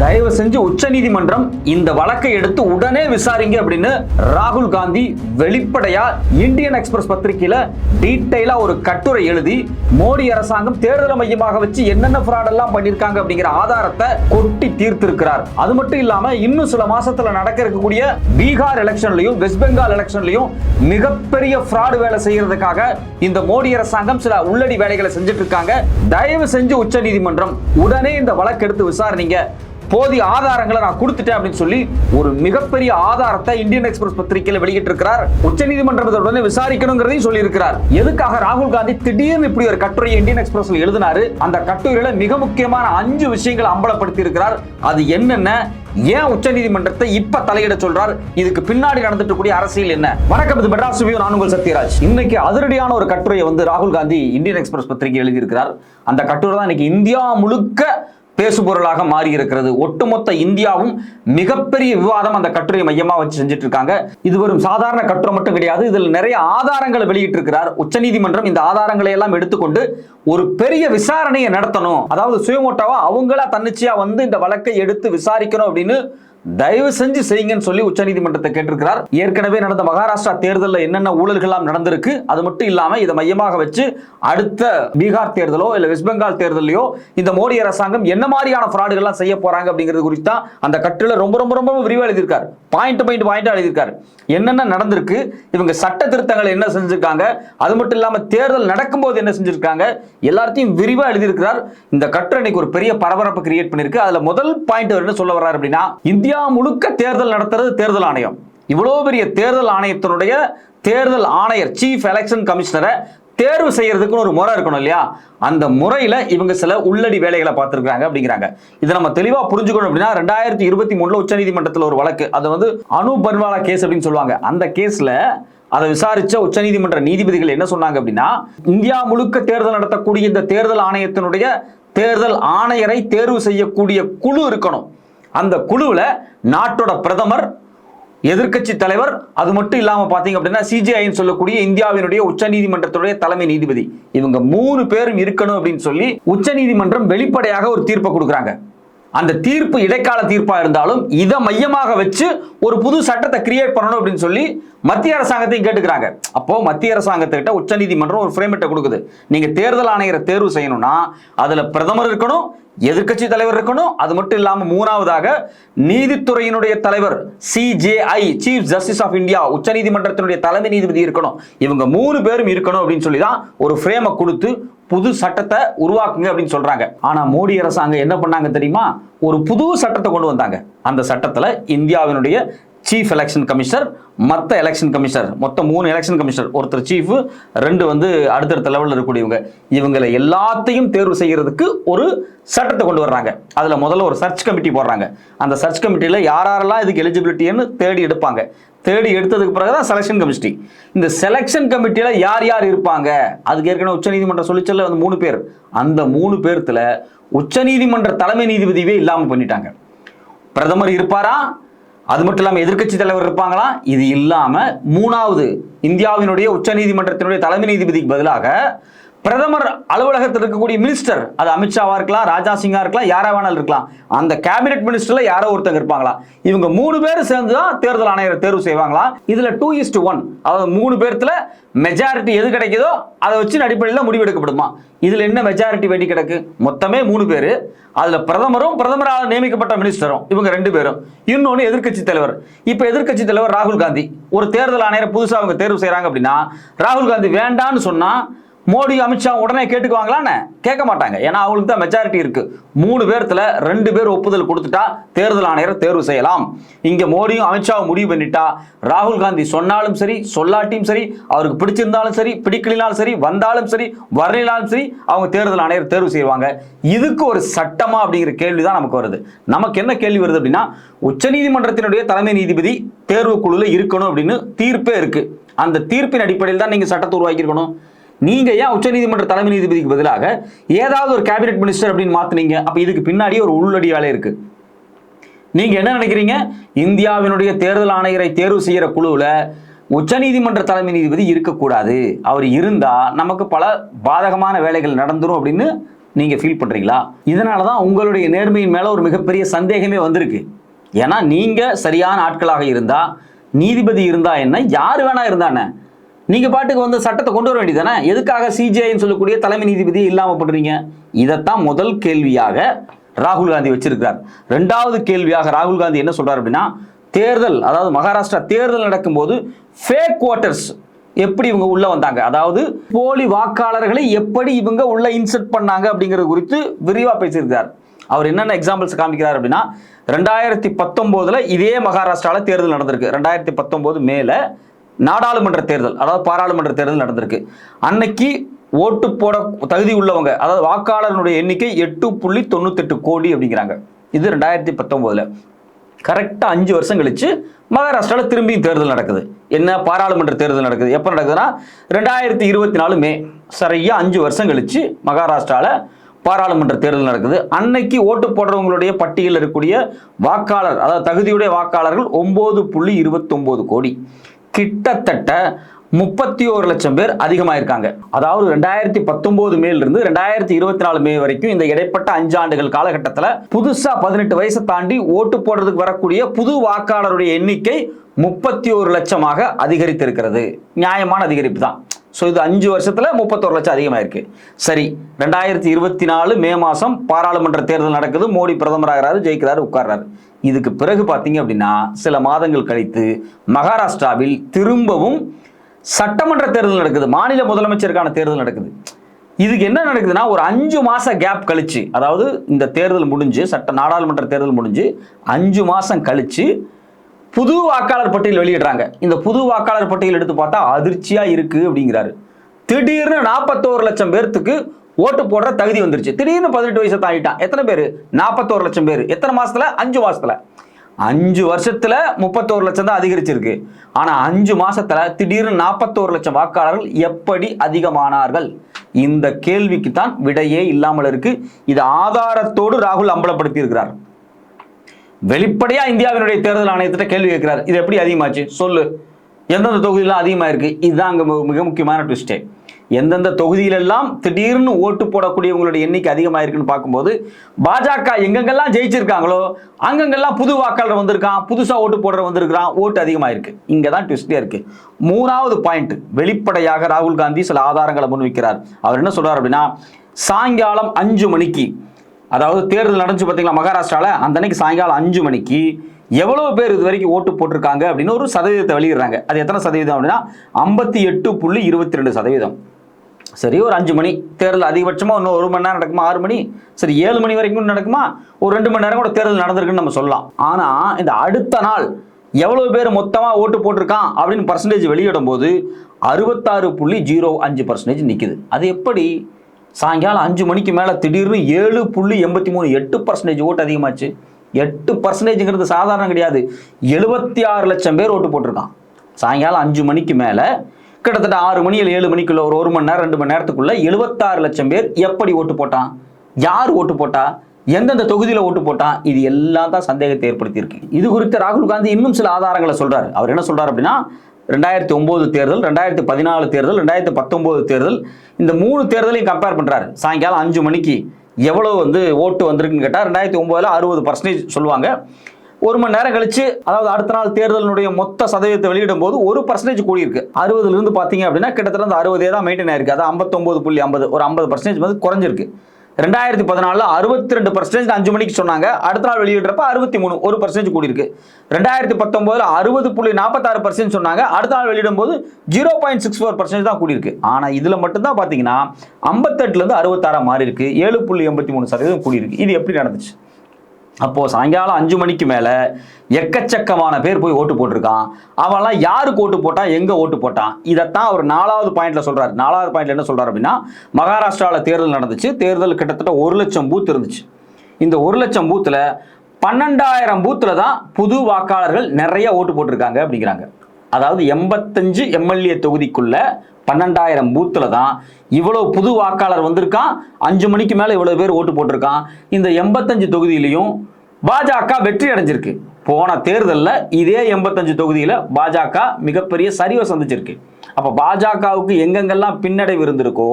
தயவு செஞ்சு உச்சநீதிமன்றம் இந்த வழக்கை எடுத்து உடனே விசாரிங்க அப்படின்னு ராகுல் காந்தி வெளிப்படையா இந்தியன் எக்ஸ்பிரஸ் பத்திரிகையில டீட்டெயிலா ஒரு கட்டுரை எழுதி மோடி அரசாங்கம் தேர்தல் மையமாக வச்சு என்னென்ன ஃப்ராட் எல்லாம் பண்ணிருக்காங்க அப்படிங்கிற ஆதாரத்தை கொட்டி தீர்த்திருக்கிறார். அது மட்டும் இல்லாம இன்னும் சில மாசத்துல நடக்க இருக்கக்கூடிய பீகார் எலெக்ஷன்லயும் வெஸ்ட் பெங்கால் எலெக்ஷன்லயும் மிகப்பெரிய ஃப்ராடு வேலை செய்யறதுக்காக இந்த மோடி அரசாங்கம் சில உள்ளடி வேலைகளை செஞ்சுட்டு இருக்காங்க. தயவு செஞ்சு உச்சநீதிமன்றம் உடனே இந்த வழக்கு எடுத்து விசாரணைங்க. போதிய ஆதாரங்களை நான் கொடுத்துட்டேன் அப்படின்னு சொல்லி ஒரு மிகப்பெரிய ஆதாரத்தை இந்தியன் எக்ஸ்பிரஸ் பத்திரிகையில வெளியிட்டு இருக்கிறார் உச்சநீதிமன்றத்தை உடனே விசாரிக்கணுங்கிறதையும் சொல்லி இருக்கிறார் எதுக்காக ராகுல் காந்தி திடீர்னு இப்படி ஒரு கட்டுரையை இந்தியன் எக்ஸ்பிரஸ்ல எழுதினாரு? அந்த கட்டுரையில மிக முக்கியமான அஞ்சு விஷயங்களை அம்பலப்படுத்தி இருக்கிறார் அது என்னென்ன? ஏன் உச்சநீதிமன்றத்தை இப்ப தலையிட சொல்றார்? இதுக்கு பின்னாடி நடந்துட்டு கூடிய அரசியல் என்ன? வணக்கம் இது மெட்ராஸ் ரிவ்யூ. நான் உங்கள் சத்யராஜ். இன்னைக்கு அதிரடியான ஒரு கட்டுரையை வந்து ராகுல் காந்தி இந்தியன் எக்ஸ்பிரஸ் பத்திரிகை எழுதியிருக்கிறார். அந்த கட்டுரை தான் இன்னைக்கு இந்தியா முழுக்க பேசுபொருளாக மாறி இருக்கிறது ஒட்டுமொத்த இந்தியாவும் மிகப்பெரிய விவாதம் அந்த கட்டுரை மையமாக வச்சு செஞ்சுட்டு இருக்காங்க இது வரும் சாதாரண கட்டுரை மட்டும் கிடையாது. இதில் நிறைய ஆதாரங்களை வெளியிட்டிருக்கிறார். உச்சநீதிமன்றம் இந்த ஆதாரங்களை எல்லாம் எடுத்துக்கொண்டு ஒரு பெரிய விசாரணையை நடத்தணும். அதாவது சுயமோட்டாவா அவங்களா தன்னிச்சையா வந்து இந்த வழக்கை எடுத்து விசாரிக்கணும் அப்படின்னு தயவு செஞ்சு செய்யுங்கன்னு சொல்லி உச்சநீதிமன்றத்தை கேட்டிருக்கிறார். ஏற்கனவே நடந்த மகாராஷ்டிரா தேர்தலில் என்னென்ன ஊழல்கள்லாம் நடந்திருக்கு அது மட்டும் இல்லாம இதை மையமாக வச்சு அடுத்த பீகார் தேர்தலோ இல்ல வெஸ்ட் பெங்கால் தேர்தலையோ இந்த மோடி அரசாங்கம் என்ன மாதிரியான ஃப்ராடுகள்லாம் செய்ய போறாங்க அப்படிங்கிறது குறித்து தான் அந்த கட்டுல ரொம்ப ரொம்ப ரொம்ப விரிவாக எழுதியிருக்காரு. பாயிண்ட் பாயிண்ட் பாயிண்டா எழுதியிருக்காரு. என்னென்ன நடந்திருக்கு இவங்க சட்ட திருத்தங்களை என்ன செஞ்சிருக்காங்க அது மட்டும் இல்லாம தேர்தல் நடக்கும்போது என்ன செஞ்சிருக்காங்க எல்லாத்தையும் விரிவா எழுதியிருக்கிறார். இந்த கட்டுரை ஒரு பெரிய பரபரப்பு கிரியேட் பண்ணிருக்கு அதுல முதல் பாயிண்ட் என்ன சொல்ல வர்றாரு அப்படின்னா இந்திய இந்தியா முழுக்க தேர்தல் நடத்துறது தேர்தல் ஆணையம். இவ்வளோ பெரிய தேர்தல் ஆணையத்தினுடைய தேர்தல் ஆணையர் சீஃப் எலெக்ஷன் கமிஷனரை தேர்வு செய்யறதுக்குன்னு ஒரு முறை இருக்கணும் இல்லையா? அந்த முறையில இவங்க சில உள்ளடி வேலைகளை பார்த்துருக்காங்க அப்படிங்கிறாங்க. இதை நம்ம தெளிவாக புரிஞ்சுக்கணும் அப்படின்னா ரெண்டாயிரத்தி இருபத்தி மூணுல உச்சநீதிமன்றத்தில் ஒரு வழக்கு. அது வந்து அனு பன்வாலா கேஸ் அப்படின்னு சொல்லுவாங்க. அந்த கேஸ்ல அதை விசாரிச்ச உச்சநீதிமன்ற நீதிபதிகள் என்ன சொன்னாங்க அப்படின்னா இந்தியா முழுக்க தேர்தல் நடத்தக்கூடிய இந்த தேர்தல் ஆணையத்தினுடைய தேர்தல் ஆணையரை தேர்வு செய்யக்கூடிய குழு இருக்கணும். அந்த குழுவில் நாட்டோட பிரதமர் எதிர்க்கட்சி தலைவர் அது மட்டும் இல்லாமல் பார்த்தீங்க அப்படின்னா சிஜிஐன்னு சொல்லக்கூடிய இந்தியாவினுடைய உச்சநீதிமன்றத்துடைய தலைமை நீதிபதி. இவங்க மூணு பேரும் இருக்கணும் அப்படின்னு சொல்லி உச்சநீதிமன்றம் வெளிப்படையாக ஒரு தீர்ப்பை கொடுக்குறாங்க. அந்த தீர்ப்பு இடைக்கால தீர்ப்பாக இருந்தாலும் இதை மையமாக வச்சு ஒரு புது சட்டத்தை கிரியேட் பண்ணணும் அப்படின்னு சொல்லி மத்திய அரசாங்கத்தையும் கேட்டுக்கிறாங்க. அப்போ மத்திய அரசாங்கத்துக்கிட்ட உச்சநீதிமன்றம் ஒரு ஃப்ரேமிட்ட கொடுக்குது. நீங்க தேர்தல் ஆணையரை தேர்வு செய்யணும்னா அதுல பிரதமர் இருக்கணும் எதிர்க்கட்சி தலைவர் இருக்கணும். அது மட்டும் இல்லாமல் மூணாவதாக நீதித்துறையினுடைய தலைவர் CJI chief justice of India உச்சநீதிமன்றத்தினுடைய தலைமை நீதிபதி இருக்கணும். இவங்க மூணு பேரும் இருக்கணும் அப்படின்னு சொல்லி தான் ஒரு ஃப்ரேமை கொடுத்து புது சட்டத்தை உருவாக்குங்க அப்படின்னு சொல்றாங்க. ஆனா மோடி அரசாங்கம் என்ன பண்ணாங்க தெரியுமா? ஒரு புது சட்டத்தை கொண்டு வந்தாங்க. அந்த சட்டத்துல இந்தியாவினுடைய சீஃப் எலெக்ஷன் கமிஷனர் மற்ற எலெக்ஷன் கமிஷனர் மொத்தம் மூணு எலெக்ஷன் கமிஷனர் ஒருத்தர் சீஃப் ரெண்டு வந்து அடுத்தடுத்த லெவலில் இருக்கக்கூடியவங்க. இவங்களை எல்லாத்தையும் தேர்வு செய்கிறதுக்கு ஒரு சட்டத்தை கொண்டு வர்றாங்க. அதில் முதல்ல ஒரு சர்ச் கமிட்டி போடுறாங்க. அந்த சர்ச் கமிட்டியில் யார் யாரெல்லாம் இதுக்கு எலிஜிபிலிட்டின்னு தேடி எடுப்பாங்க. தேடி எடுத்ததுக்கு பிறகு தான் செலெக்ஷன் கமிட்டி இந்த செலெக்ஷன் கமிட்டியில் யார் யார் இருப்பாங்க? அதுக்கு ஏற்கனவே உச்சநீதிமன்றம் சொல்லிச்சல வந்து மூணு பேர். அந்த மூணு பேர்த்தில் உச்சநீதிமன்ற தலைமை நீதிபதியே இல்லாமல் பண்ணிட்டாங்க. பிரதமர் இருப்பாரா? அது மட்டும் இல்லாமல் எதிர்க்கட்சி தலைவர் இருப்பாங்களா? இது இல்லாம மூணாவது இந்தியாவினுடைய உச்சநீதிமன்றத்தினுடைய தலைமை நீதிபதிக்கு பதிலாக பிரதமர் அலுவலகத்தில் இருக்கக்கூடிய மினிஸ்டர் அது அமித்ஷாவா இருக்கலாம் ராஜா சிங்கா இருக்கலாம் யாரா வேணாலும் இருக்கலாம். அந்த கேபினெட் மினிஸ்டர்ல யாரோ ஒருத்தங்க இருப்பாங்களா? இவங்க மூணு பேர் சேர்ந்து தான் தேர்தல் ஆணையரை தேர்வு செய்வாங்களா? இதுல டூ இஸ்ட் ஒன் அதாவது மூணு பேர்த்துல மெஜாரிட்டி எது கிடைக்குதோ அதை வச்சு அடிப்படையில் முடிவெடுக்கப்படுமா இதுல என்ன மெஜாரிட்டி வேண்டி கிடக்கு? மொத்தமே மூணு பேர். அதுல பிரதமரும் பிரதமரால் நியமிக்கப்பட்ட மினிஸ்டரும் இவங்க ரெண்டு பேரும். இன்னொன்னு எதிர்க்கட்சி தலைவர். இப்ப எதிர்கட்சி தலைவர் ராகுல் காந்தி. ஒரு தேர்தல் ஆணையரை புதுசா அவங்க தேர்வு செய்யறாங்க அப்படின்னா ராகுல் காந்தி வேண்டான்னு சொன்னா மோடி அமித்ஷா உடனே கேட்டுக்குவாங்களான்னு கேட்க மாட்டாங்க. ஏன்னா அவங்களுக்கு தான் மெஜாரிட்டி இருக்கு. மூணு பேர்த்துல ரெண்டு பேர் ஒப்புதல் கொடுத்துட்டா தேர்தல் ஆணையரை தேர்வு செய்யலாம். இங்க மோடியும் அமித்ஷாவும் முடிவு பண்ணிட்டா. ராகுல் காந்தி சொன்னாலும் சரி சொல்லாட்டியும் சரி அவருக்கு பிடிச்சிருந்தாலும் சரி பிடிக்கலினாலும் சரி வந்தாலும் சரி வரலினாலும் சரி அவங்க தேர்தல் ஆணையர் தேர்வு செய்வாங்க. இதுக்கு ஒரு சட்டமா அப்படிங்கிற கேள்வி தான் நமக்கு வருது. நமக்கு என்ன கேள்வி வருது அப்படின்னா உச்சநீதிமன்றத்தினுடைய தலைமை நீதிபதி தேர்வு குழுல இருக்கணும் அப்படின்னு தீர்ப்பே இருக்கு. அந்த தீர்ப்பின் அடிப்படையில் தான் நீங்க சட்டத்தை உருவாக்கியிருக்கணும். நீங்க ஏன் உச்சநீதிமன்ற தலைமை நீதிபதிக்கு பதிலாக ஏதாவது ஒரு கேபினெட் மினிஸ்டர் அப்படின்னு மாத்தினீங்க? அப்ப இதுக்கு பின்னாடியே ஒரு உள்ளடி வேலை இருக்கு. நீங்க என்ன நினைக்கிறீங்க? இந்தியாவினுடைய தேர்தல் ஆணையரை தேர்வு செய்யற குழுவுல உச்சநீதிமன்ற தலைமை நீதிபதி இருக்கக்கூடாது. அவர் இருந்தா நமக்கு பல பாதகமான வேலைகள் நடந்துரும் அப்படின்னு நீங்க ஃபீல் பண்றீங்களா? இதனால தான் உங்களுடைய நேர்மையின் மேல ஒரு மிகப்பெரிய சந்தேகமே வந்திருக்கு. ஏன்னா நீங்க சரியான ஆட்களாக இருந்தா நீதிபதி இருந்தா என்ன யார் வேணா இருந்தா நீங்கள் நீங்க பாட்டுக்கு வந்து சட்டத்தை கொண்டு வர வேண்டியதானே எதுக்காக சிஜிஐன்னு சொல்லக்கூடிய தலைமை நீதிபதி இல்லாம பண்றீங்க? இதைத்தான் முதல் கேள்வியாக ராகுல் காந்தி வச்சிருக்கிறார். ரெண்டாவது கேள்வியாக ராகுல் காந்தி என்ன சொல்றாரு அப்படின்னா தேர்தல் அதாவது மகாராஷ்டிரா தேர்தல் நடக்கும்போது ஃபேக் ஓட்டர்ஸ் எப்படி இவங்க உள்ள வந்தாங்க? அதாவது போலி வாக்காளர்களை எப்படி இவங்க உள்ள இன்சர்ட் பண்ணாங்க அப்படிங்கிறது குறித்து விரிவா பேசியிருக்கார் அவர் என்னென்ன எக்ஸாம்பிள்ஸ் காமிக்கிறார் அப்படின்னா ரெண்டாயிரத்தி பத்தொன்பதுல இதே மகாராஷ்டிராவில் தேர்தல் நடந்திருக்கு. ரெண்டாயிரத்தி பத்தொன்பது மேலே நாடாளுமன்ற தேர்தல் அதாவது பாராளுமன்ற தேர்தல் நடந்திருக்கு. அன்னைக்கு ஓட்டு போட தகுதி உள்ளவங்க அதாவது வாக்காளர்களுடைய எண்ணிக்கை எட்டு புள்ளி தொண்ணூத்தெட்டு கோடி அப்படிங்கிறாங்க. இது ரெண்டாயிரத்தி பத்தொன்பதுல. கரெக்டாக அஞ்சு வருஷம் கழிச்சு மகாராஷ்டிராவில் திரும்பியும் தேர்தல் நடக்குது. என்ன பாராளுமன்ற தேர்தல் நடக்குது? எப்போ நடக்குதுன்னா ரெண்டாயிரத்தி இருபத்தி நாலு மே. சரியாக அஞ்சு வருஷம் கழிச்சு மகாராஷ்டிராவில் பாராளுமன்ற தேர்தல் நடக்குது. அன்னைக்கு ஓட்டு போடுறவங்களுடைய பட்டியலில் இருக்கக்கூடிய வாக்காளர் அதாவது தகுதியுடைய வாக்காளர்கள் ஒம்பது புள்ளி இருபத்தொம்போது கோடி. கிட்டத்தட்ட முப்பத்தி ஒரு லட்சம் பேர் அதிகமாயிருக்காங்க. அதாவது ரெண்டாயிரத்தி பத்தொன்பது மேல இருந்து ரெண்டாயிரத்தி இருபத்தி நாலு மே வரைக்கும் இந்த இடைப்பட்ட அஞ்சு ஆண்டுகள் காலகட்டத்தில் புதுசா பதினெட்டு வயசை தாண்டி ஓட்டு போடுறதுக்கு வரக்கூடிய புது வாக்காளருடைய எண்ணிக்கை முப்பத்தி ஒரு லட்சமாக அதிகரித்திருக்கிறது. நியாயமான அதிகரிப்பு தான். ஸோ இது அஞ்சு வருஷத்துல முப்பத்தொரு லட்சம் அதிகமாயிருக்கு. சரி ரெண்டாயிரத்தி இருபத்தி நாலு மே மாசம் பாராளுமன்ற தேர்தல் நடக்குது. மோடி பிரதமராகிறாரு ஜெயிக்கிறாரு உட்கார்றாரு. இதுக்கு பிறகு பார்த்தீங்க அப்படின்னா சில மாதங்கள் கழித்து மகாராஷ்டிராவில் திரும்பவும் சட்டமன்ற தேர்தல் நடக்குது. மாநில முதலமைச்சருக்கான தேர்தல் நடக்குது. இதுக்கு என்ன நடக்குதுன்னா ஒரு அஞ்சு மாச கேப் கழிச்சு அதாவது இந்த தேர்தல் முடிஞ்சு சட்ட நாடாளுமன்ற தேர்தல் முடிஞ்சு அஞ்சு மாசம் கழிச்சு புது வாக்காளர் பட்டியல் வெளியிடுறாங்க. இந்த புது வாக்காளர் பட்டியல் எடுத்து பார்த்தா அதிர்ச்சியா இருக்கு அப்படிங்கிறாரு. திடீர்னு நாற்பத்தோரு லட்சம் பேர்த்துக்கு ஓட்டு போடுற தகுதி வந்துருச்சு. திடீர்னு பதினெட்டு வயசை தாண்டிட்டான் எத்தனை பேர்? நாற்பத்தோரு லட்சம் பேர். எத்தனை மாசத்துல? அஞ்சு மாசத்துல. அஞ்சு வருஷத்துல முப்பத்தோரு லட்சம் தான் அதிகரிச்சிருக்கு. ஆனா அஞ்சு மாசத்துல திடீர்னு நாற்பத்தோரு லட்சம் வாக்காளர்கள் எப்படி அதிகமானார்கள்? இந்த கேள்விக்கு தான் விடையே இல்லாமல் இருக்கு. இது ஆதாரத்தோடு ராகுல் அம்பலப்படுத்தி இருக்கிறார் வெளிப்படையா இந்தியாவினுடைய தேர்தல் ஆணையத்திட்ட கேள்வி கேட்கிறார். இது எப்படி அதிகமாச்சு? சொல்லு. எந்தெந்த தொகுதியெல்லாம் அதிகமாக இருக்கு இதுதான் அங்கே மிக முக்கியமான ட்விஸ்டே எந்தெந்த தொகுதியிலெல்லாம் திடீர்னு ஓட்டு போடக்கூடியவங்களுடைய எண்ணிக்கை அதிகமாக இருக்குன்னு பார்க்கும்போது பாஜக எங்கெங்கெல்லாம் ஜெயிச்சிருக்காங்களோ அங்கங்கெல்லாம் புது வாக்காளர் வந்திருக்கான் புதுசாக ஓட்டு போடுற வந்திருக்கிறான் ஓட்டு அதிகமாகிருக்கு இங்கே தான் ட்விஸ்டே இருக்கு. மூணாவது பாயிண்ட் வெளிப்படையாக ராகுல் காந்தி சில ஆதாரங்களை முன்வைக்கிறார். அவர் என்ன சொல்றார் அப்படின்னா சாயங்காலம் அஞ்சு மணிக்கு அதாவது தேர்தல் நடந்துச்சு பார்த்தீங்களா மகாராஷ்டிராவில் அந்த அன்னைக்கு சாயங்காலம் அஞ்சு மணிக்கு எவ்வளவு பேர் இது வரைக்கும் ஓட்டு போட்டிருக்காங்க அப்படின்னு ஒரு சதவீதத்தை வெளியிடுறாங்க. அது எத்தனை சதவீதம் அப்படின்னா ஐம்பத்தி எட்டு புள்ளி இருபத்தி ரெண்டு சதவீதம். சரி ஒரு அஞ்சு மணி. தேர்தல் அதிகபட்சமாக இன்னும் ஒரு மணி நேரம் நடக்குமா? ஆறு மணி? சரி ஏழு மணி வரைக்கும் நடக்குமா? ஒரு ரெண்டு மணி நேரம் கூட தேர்தல் நடந்திருக்குன்னு நம்ம சொல்லலாம். ஆனால் இந்த அடுத்த நாள் எவ்வளவு பேர் மொத்தமாக ஓட்டு போட்டிருக்கான் அப்படின்னு பர்சன்டேஜ் வெளியிடும் போது அறுபத்தாறு புள்ளி ஜீரோ அஞ்சு பர்சன்டேஜ் நிற்குது அது எப்படி? சாயங்காலம் அஞ்சு மணிக்கு மேலே திடீர்னு ஏழு புள்ளி எண்பத்தி மூணு எட்டு பர்சன்டேஜ் ஓட்டு அதிகமாச்சு. எட்டு பர்சன்டேஜுங்கிறது சாதாரணம் கிடையாது. எழுபத்தி ஆறு லட்சம் பேர் ஓட்டு போட்டிருக்கான். சாயங்காலம் அஞ்சு மணிக்கு மேலே கிட்டத்தட்ட ஆறு மணி இல்லை ஏழு மணிக்குள்ள ஒரு ஒரு மணி நேரம் ரெண்டு மணி நேரத்துக்குள்ள எழுபத்தாறு லட்சம் பேர் எப்படி ஓட்டு போட்டான்? யார் ஓட்டு போட்டா? எந்தெந்த தொகுதியில் ஓட்டு போட்டான்? இது எல்லாம் தான் சந்தேகத்தை ஏற்படுத்தியிருக்கு. இது குறித்து ராகுல் காந்தி இன்னும் சில ஆதாரங்களை சொல்றாரு. அவர் என்ன சொல்றாரு அப்படின்னா ரெண்டாயிரத்தி ஒன்பது தேர்தல் ரெண்டாயிரத்தி பதினாலு தேர்தல் ரெண்டாயிரத்தி பத்தொன்பது தேர்தல் இந்த மூணு தேர்தலையும் கம்பேர் பண்றாரு. சாயங்காலம் அஞ்சு மணிக்கு எவ்வளவு வந்து ஓட்டு வந்திருக்குன்னு கேட்டால் ரெண்டாயிரத்தி ஒன்பதுல அறுபது பர்சன்டேஜ் சொல்லுவாங்க. ஒரு மணி நேரம் கழிச்சு அதாவது அடுத்த நாள் தேர்தலினுடைய மொத்த சதவீதத்தை வெளியிடும் போது ஒரு பர்சன்டேஜ் கூடியிருக்கு. அறுபதுல இருந்து பார்த்தீங்க அப்படின்னா கிட்டத்தட்ட அந்த அறுபதே தான் மெயின்டைன் ஆயிருக்கு. அது ஐம்பத்தொம்பது புள்ளி ஐம்பது ஒரு ஐம்பது பர்சன்டேஜ் வந்து குறைஞ்சிருக்கு. ரெண்டாயிரத்தி பதினாலில் அறுபத்தி ரெண்டு பர்சன்டேஜ் அஞ்சு மணிக்கு சொன்னாங்க. அடுத்த நாள் வெளியிடுறப்ப அறுபத்தி மூணு ஒரு பர்சன்டேஜ் கூடியிருக்கு. ரெண்டாயிரத்தி பத்தொம்போதில் அறுபது புள்ளி நாற்பத்தாறு பர்சன்ட் சொன்னாங்க. அடுத்த நாள் வெளியிடும் போது zero point six four percentage தான் கூடியிருக்கு. ஆனால் இதில் மட்டும்தான் பார்த்தீங்கன்னா ஐம்பத்தெட்டுலேருந்து அறுபத்தாறாக மாறி இருக்கு ஏழு புள்ளி எண்பத்தி மூணு சதவீதம் கூடியிருக்கு. இது எப்படி நடந்துச்சு? அப்போது சாயங்காலம் அஞ்சு மணிக்கு மேலே எக்கச்சக்கமான பேர் போய் ஓட்டு போட்டிருக்கான். அவன்லாம் யாருக்கு ஓட்டு போட்டான் எங்கே ஓட்டு போட்டான்? இதைத்தான் அவர் நாலாவது பாயிண்ட்ல சொல்கிறார் நாலாவது பாயிண்ட்ல என்ன சொல்கிறார் அப்படின்னா மகாராஷ்டிராவில் தேர்தல் நடந்துச்சு. தேர்தல் கிட்டத்தட்ட ஒரு லட்சம் பூத் இருந்துச்சு. இந்த ஒரு லட்சம் பூத்தில் பன்னெண்டாயிரம் பூத்தில் தான் புது வாக்காளர்கள் நிறைய ஓட்டு போட்டிருக்காங்க அப்படிங்கிறாங்க. அதாவது எண்பத்தஞ்சு எம்எல்ஏ தொகுதிக்குள்ள பன்னெண்டாயிரம் பூத்தில் தான் இவ்வளோ புது வாக்காளர் வந்திருக்கான். அஞ்சு மணிக்கு மேலே இவ்வளோ பேர் ஓட்டு போட்டிருக்கான். இந்த எண்பத்தஞ்சு தொகுதியிலையும் பாஜக வெற்றி அடைஞ்சிருக்கு. போன தேர்தலில் இதே எண்பத்தஞ்சு தொகுதியில் பாஜக மிகப்பெரிய சரிவை சந்திச்சிருக்கு. அப்போ பாஜகவுக்கு எங்கெங்கெல்லாம் பின்னடைவு இருந்திருக்கோ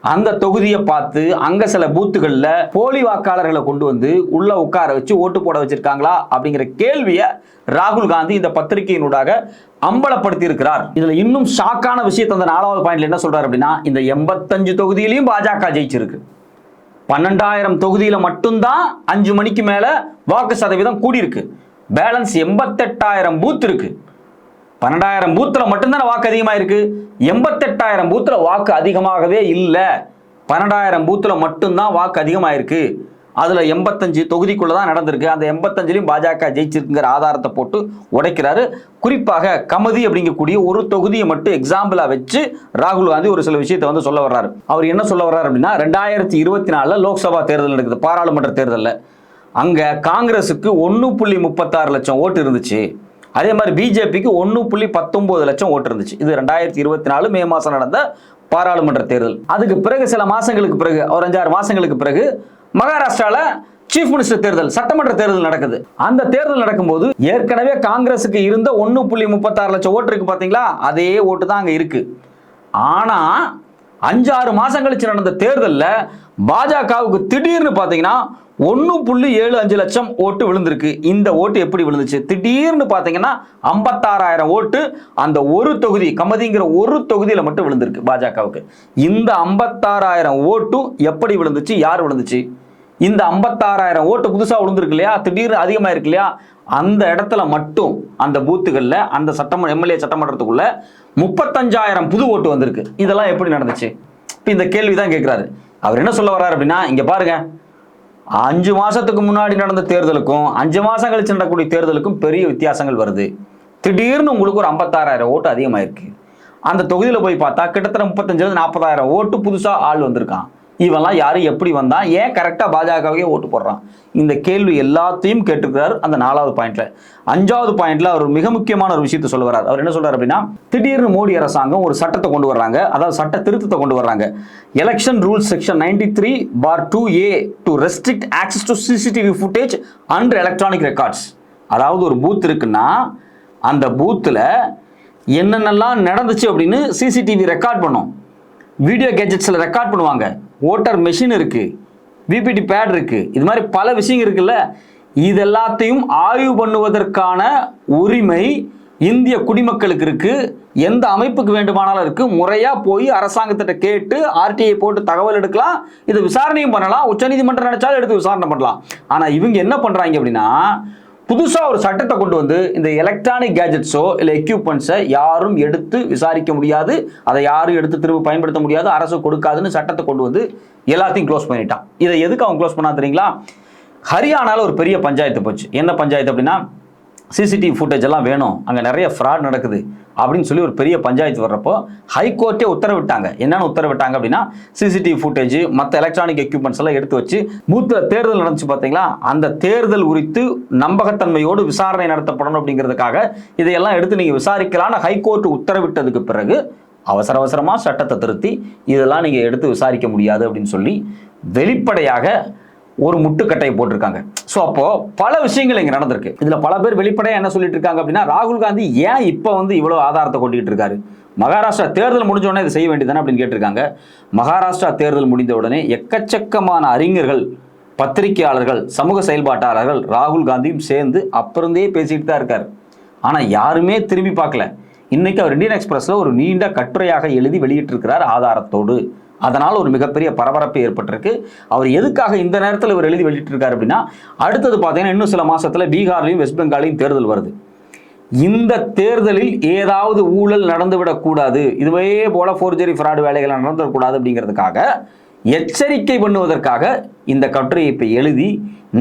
அந்த தொகுதியை பார்த்து அங்க சில பூத்துகள்ல போலி வாக்காளர்களை கொண்டு வந்து உள்ள உட்கார வச்சு ஓட்டு போட வச்சிருக்காங்களா அப்படிங்கிற கேள்வியை ராகுல் காந்தி இந்த பத்திரிகையினூடாக அம்பலப்படுத்தி இருக்கிறார் இதுல இன்னும் ஷாக்கான விஷயத்தை அந்த நாலாவது பாயிண்ட்ல என்ன சொல்றாரு அப்படின்னா இந்த எண்பத்தஞ்சு தொகுதியிலையும் பாஜக ஜெயிச்சிருக்கு. பன்னெண்டாயிரம் தொகுதியில மட்டும்தான் அஞ்சு மணிக்கு மேல வாக்கு சதவீதம் கூடியிருக்கு. பேலன்ஸ் எண்பத்தெட்டாயிரம் பூத் இருக்கு. பன்னெண்டாயிரம் பூத்துல மட்டும்தானே வாக்கு அதிகமாக இருக்கு? எண்பத்தெட்டாயிரம் பூத்துல வாக்கு அதிகமாகவே இல்லை. பன்னெண்டாயிரம் பூத்துல மட்டும்தான் வாக்கு அதிகமாக இருக்கு. அதுல எண்பத்தஞ்சு தொகுதிக்குள்ளே தான் நடந்திருக்கு. அந்த எண்பத்தஞ்சுலையும் பாஜக ஜெயிச்சிருக்குங்கிற ஆதாரத்தை போட்டு உடைக்கிறாரு. குறிப்பாக கமதி அப்படிங்கக்கூடிய ஒரு தொகுதியை மட்டும் எக்ஸாம்பிளா வச்சு ராகுல் காந்தி ஒரு சில விஷயத்தை வந்து சொல்ல வர்றாரு. அவர் என்ன சொல்ல வர்றாரு அப்படின்னா ரெண்டாயிரத்தி இருபத்தி நாலுல லோக்சபா தேர்தல் நடக்குது பாராளுமன்ற தேர்தலில். அங்க காங்கிரஸுக்கு ஒன்று புள்ளி முப்பத்தாறு லட்சம் ஓட்டு இருந்துச்சு. அதே மாதிரி பிஜேபிக்கு ஒன்று புள்ளி பத்தொன்பது லட்சம் ஓட்டு இருந்துச்சு. இது ரெண்டாயிரத்தி இருபத்தி நாலு மே மாதம் நடந்த பாராளுமன்ற தேர்தல். அதுக்கு பிறகு சில மாதங்களுக்கு பிறகு ஒரு அஞ்சாறு மாதங்களுக்கு பிறகு மகாராஷ்டிராவில் சீஃப் மினிஸ்டர் தேர்தல் சட்டமன்ற தேர்தல் நடக்குது. அந்த தேர்தல் நடக்கும்போது ஏற்கனவே காங்கிரஸுக்கு இருந்த ஒன்று புள்ளி முப்பத்தாறு லட்சம் ஓட்டு இருக்கு பார்த்தீங்களா அதே ஓட்டு தான் அங்கே இருக்கு. ஆனால் அஞ்சாறு மாசம் கழிச்சு நடந்த தேர்தலில் பாஜகவுக்கு திடீர்னு பார்த்தீங்கன்னா ஒன்று புள்ளி ஏழு அஞ்சு லட்சம் ஓட்டு விழுந்திருக்கு. இந்த ஓட்டு எப்படி விழுந்துச்சு? திடீர்னு பார்த்தீங்கன்னா ஐம்பத்தாறாயிரம் ஓட்டு அந்த ஒரு தொகுதி கமதிங்கிற ஒரு தொகுதியில் மட்டும் விழுந்திருக்கு பாஜகவுக்கு. இந்த ஐம்பத்தாறாயிரம் ஓட்டு எப்படி விழுந்துச்சு? யார் விழுந்துச்சு? இந்த ஐம்பத்தாறாயிரம் ஓட்டு புதுசாக விழுந்துருக்கு இல்லையா திடீர்னு அதிகமாக இருக்கு இல்லையா அந்த இடத்துல மட்டும் அந்த பூத்துகளில் அந்த சட்டமன்ற எம்எல்ஏ சட்டமன்றத்துக்குள்ள முப்பத்தஞ்சாயிரம் புது ஓட்டு வந்திருக்கு. இதெல்லாம் எப்படி நடந்துச்சு? இப்போ இந்த கேள்வி தான் கேட்குறாரு அவர் என்ன சொல்ல வர்றாரு அப்படின்னா இங்கே பாருங்க. அஞ்சு மாதத்துக்கு முன்னாடி நடந்த தேர்தலுக்கும் அஞ்சு மாதம் கழிச்சு நடக்கக்கூடிய தேர்தலுக்கும் பெரிய வித்தியாசங்கள் வருது. திடீர்னு உங்களுக்கு ஒரு ஐம்பத்தாறாயிரம் ஓட்டு அதிகமாயிருக்கு. அந்த தொகுதியில் போய் பார்த்தா கிட்டத்தட்ட முப்பத்தஞ்சிலிருந்து நாற்பதாயிரம் ஓட்டு புதுசாக ஆள் வந்திருக்கான். இவெல்லாம் யாரு? எப்படி வந்தான் ஏன் கரெக்டாக பாஜகவே ஓட்டு போடுறான்? இந்த கேள்வி எல்லாத்தையும் கேட்டிருக்கிறார் அந்த நாலாவது பாயிண்ட்ல அஞ்சாவது பாயிண்ட்ல அவர் மிக முக்கியமான ஒரு விஷயத்தை சொல்ல வர்றார் அவர் என்ன சொல்றாரு அப்படின்னா திடீர்னு மோடி அரசாங்கம் ஒரு சட்டத்தை கொண்டு வர்றாங்க. அதாவது சட்ட திருத்தத்தை கொண்டு வர்றாங்க. Election rules section ninety three bar two A to restrict access to CCTV footage and electronic records அதாவது ஒரு பூத் இருக்குன்னா அந்த பூத்தில் என்னென்னலாம் நடந்துச்சு அப்படின்னு சிசிடிவி ரெக்கார்ட் பண்ணும். வீடியோ கேஜெட்ஸில் ரெக்கார்ட் பண்ணுவாங்க. ஓட்டர் மெஷின் இருக்குது விபிடி பேட் இருக்குது இது மாதிரி பல விஷயங்கள் இருக்குல்ல. இது எல்லாத்தையும் ஆய்வு பண்ணுவதற்கான உரிமை இந்திய குடிமக்களுக்கு இருக்குது எந்த அமைப்புக்கு வேண்டுமானாலும் இருக்குது முறையாக போய் அரசாங்கத்திட்ட கேட்டு ஆர்டிஐ போட்டு தகவல் எடுக்கலாம். இது விசாரணையும் பண்ணலாம். உச்சநீதிமன்றம் நினைச்சாலும் எடுத்து விசாரணை பண்ணலாம். ஆனால் இவங்க என்ன பண்ணுறாங்க அப்படின்னா புதுசாக ஒரு சட்டத்தை கொண்டு வந்து இந்த எலக்ட்ரானிக் கேஜெட்ஸோ இல்லை எக்யூப்மெண்ட்ஸை யாரும் எடுத்து விசாரிக்க முடியாது. அதை யாரும் எடுத்து திரும்ப பயன்படுத்த முடியாது. அரசு கொடுக்காதுன்னு சட்டத்தை கொண்டு வந்து எல்லாத்தையும் க்ளோஸ் பண்ணிட்டான். இதை எதுக்கு அவன் க்ளோஸ் பண்ணா தெரியுங்களா? ஹரியானால ஒரு பெரிய பஞ்சாயத்து போச்சு. என்ன பஞ்சாயத்து அப்படின்னா சிசிடிவி ஃபுட்டேஜ் எல்லாம் வேணும். அங்கே நிறைய ஃப்ராட் நடக்குது. அப்படின்னு சொல்லி ஒரு பெரிய பஞ்சாயத்து வர்றப்போ ஹைகோர்ட்டே உத்தரவிட்டாங்க. என்னென்னு உத்தரவிட்டாங்க அப்படின்னா சிசிடிவி ஃபுட்டேஜ் மற்ற எலக்ட்ரானிக் எக்யூப்மெண்ட்ஸ் எல்லாம் எடுத்து வச்சு பூத்தில் தேர்தல் நடந்துச்சு பார்த்தீங்களா அந்த தேர்தல் குறித்து நம்பகத்தன்மையோடு விசாரணை நடத்தப்படணும் அப்படிங்கிறதுக்காக இதையெல்லாம் எடுத்து நீங்கள் விசாரிக்கலான்னு ஹைகோர்ட் உத்தரவிட்டதுக்கு பிறகு அவசர அவசரமாக சட்டத்தை திருத்தி இதெல்லாம் நீங்கள் எடுத்து விசாரிக்க முடியாது அப்படின்னு சொல்லி வெளிப்படையாக ஒரு முட்டுக்கட்டையை போட்டிருக்காங்க. ஸோ அப்போ பல விஷயங்கள் இங்கே நடந்திருக்கு. இதில் பல பேர் வெளிப்படையாக என்ன சொல்லிட்டு இருக்காங்க அப்படின்னா ராகுல் காந்தி ஏன் இப்போ வந்து இவ்வளோ ஆதாரத்தை கொண்டுகிட்டு இருக்காரு? மகாராஷ்டிரா தேர்தல் முடிஞ்ச இதை செய்ய வேண்டியதானே அப்படின்னு கேட்டிருக்காங்க. மகாராஷ்டிரா தேர்தல் முடிந்த உடனே எக்கச்சக்கமான அறிஞர்கள் பத்திரிகையாளர்கள் சமூக செயல்பாட்டாளர்கள் ராகுல் காந்தியும் சேர்ந்து அப்புறந்தே பேசிட்டு தான் இருக்காரு. ஆனால் யாருமே திரும்பி பார்க்கல. இன்னைக்கு அவர் இந்தியன் எக்ஸ்பிரஸ்ல ஒரு நீண்ட கட்டுரையாக எழுதி வெளியிட்டிருக்கிறார் ஆதாரத்தோடு. அதனால் ஒரு மிகப்பெரிய பரபரப்பு ஏற்பட்டிருக்கு. அவர் எதுக்காக இந்த நேரத்தில் இவர் எழுதி வெளியிட்டிருக்காரு அப்படின்னா அடுத்தது பார்த்தீங்கன்னா இன்னும் சில மாதத்தில் பீகார்லையும் வெஸ்ட் பெங்காலையும் தேர்தல் வருது. இந்த தேர்தலில் ஏதாவது ஊழல் நடந்துவிடக்கூடாது இதுவே போல ஃபோர்ஜரி ஃப்ராடு வேலைகள் நடந்துவிடக்கூடாது அப்படிங்கிறதுக்காக எச்சரிக்கை பண்ணுவதற்காக இந்த கட்டுரையை இப்போ எழுதி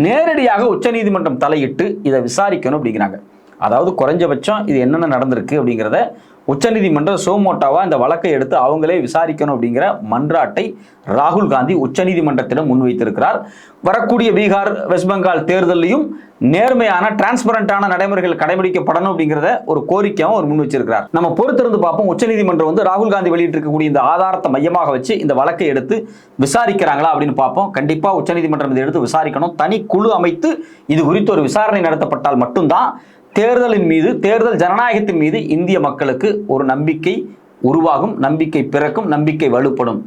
நேரடியாக உச்சநீதிமன்றம் தலையிட்டு இதை விசாரிக்கணும் அப்படிங்கிறாங்க. அதாவது குறைஞ்சபட்சம் இது என்னென்ன நடந்திருக்கு அப்படிங்கிறத உச்சநீதிமன்றம் சோமோட்டாவா இந்த வழக்கை எடுத்து அவங்களே விசாரிக்கணும் அப்படிங்கிற மன்றாட்டை ராகுல் காந்தி உச்சநீதிமன்றத்திடம் முன்வைத்திருக்கிறார். வரக்கூடிய பீகார் வெஸ்ட் பெங்கால் தேர்தலையும் நேர்மையான டிரான்ஸ்பரண்டான நடைமுறைகள் கடைபிடிக்கப்படணும் அப்படிங்கிறத ஒரு கோரிக்கையாகவும் அவர் முன் வச்சிருக்கிறார் நம்ம பொறுத்திருந்து பார்ப்போம் உச்சநீதிமன்றம் வந்து ராகுல் காந்தி வெளியிட்டிருக்கக்கூடிய இந்த ஆதாரத்தை மையமாக வச்சு இந்த வழக்கை எடுத்து விசாரிக்கிறாங்களா அப்படின்னு பார்ப்போம். கண்டிப்பாக உச்சநீதிமன்றம் இதை எடுத்து விசாரிக்கணும். தனி குழு அமைத்து இது குறித்து ஒரு விசாரணை நடத்தப்பட்டால் மட்டும்தான் தேர்தலின் மீது தேர்தல் ஜனநாயகத்தின் மீது இந்திய மக்களுக்கு ஒரு நம்பிக்கை உருவாகும் நம்பிக்கை பிறக்கும் நம்பிக்கை வலுப்படும்.